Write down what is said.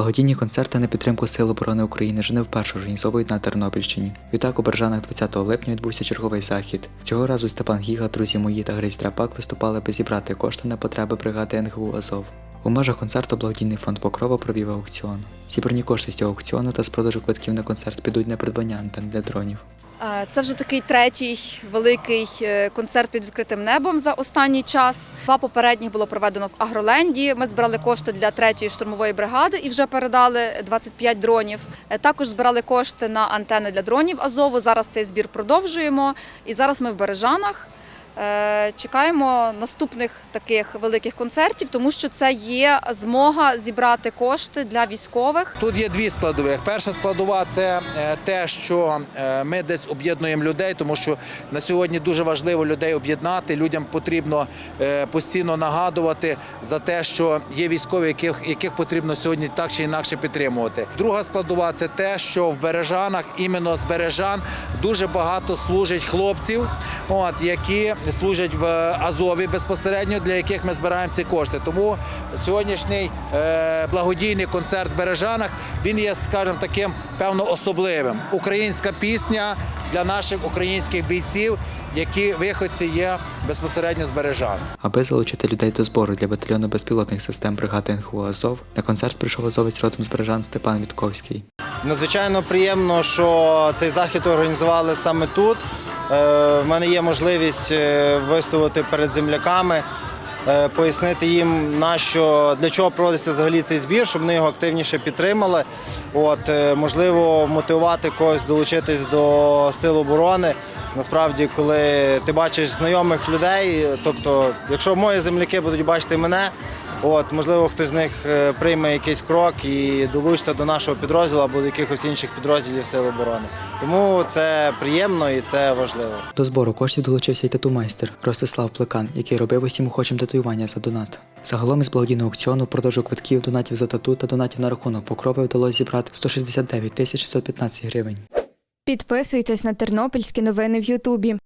Благодійні концерти на підтримку Сил оборони України вже не вперше організовують на Тернопільщині. Відтак у Бережанах 20 липня відбувся черговий захід. Цього разу Степан Гіга, друзі мої та Гриць Драпак виступали, аби зібрати кошти на потреби бригади НГУ Азов. У межах концерту благодійний фонд Покрова провів аукціон. Зібрані кошти з цього аукціону та з продажу квитків на концерт підуть на придбання антен для дронів. Це вже такий третій великий е, концерт під відкритим небом за останній час. Два попередніх було проведено в Агроленді. Ми збирали кошти для третьої штурмової бригади і вже передали 25 дронів. Е, Також збирали кошти на антени для дронів Азову. Зараз цей збір продовжуємо. І зараз ми в Бережанах. Е, Чекаємо наступних таких великих концертів, тому що це є змога зібрати кошти для військових. Тут є дві складових. Перша складова це е, те, що е, ми десь об'єднуємо людей, тому що на сьогодні дуже важливо людей об'єднати. Людям потрібно постійно нагадувати за те, що є військові, яких, яких потрібно сьогодні так чи інакше підтримувати. Друга складова це те, що в Бережанах, іменно з Бережан, дуже багато служить хлопців, от, які служать в Азові безпосередньо, для яких ми збираємо ці кошти. Тому сьогоднішній е, благодійний концерт в Бережанах він є, скажімо, таким певно особливим. Українська пісня для наших українських бійців, які виходці є безпосередньо з Бережан. Аби залучити людей до збору для батальйону безпілотних систем бригади НГУ Азов, на концерт прийшов азовець родом з Бережан Степан Вітковський. Надзвичайно приємно, що цей захід організували саме тут. Е, В мене є можливість е, виступити перед земляками, е, пояснити їм, на для чого проводиться взагалі цей збір, щоб вони його активніше підтримали. От, можливо, мотивувати когось долучитись до сил оборони. Насправді, коли ти бачиш знайомих людей, тобто, якщо мої земляки будуть бачити мене, От, можливо, хтось з них е, прийме якийсь крок і долучиться до нашого підрозділу або до якихось інших підрозділів Сил оборони. Тому це приємно і це важливо. До збору коштів долучився й тату-майстер Ростислав Плекан, який робив усім охочим татуювання за донат. Загалом із благодійного аукціону продажу квитків, донатів за тату та донатів на рахунок покрови вдалося зібрати 169 тисяч 615 гривень. Підписуйтесь на тернопільські новини в Ютубі.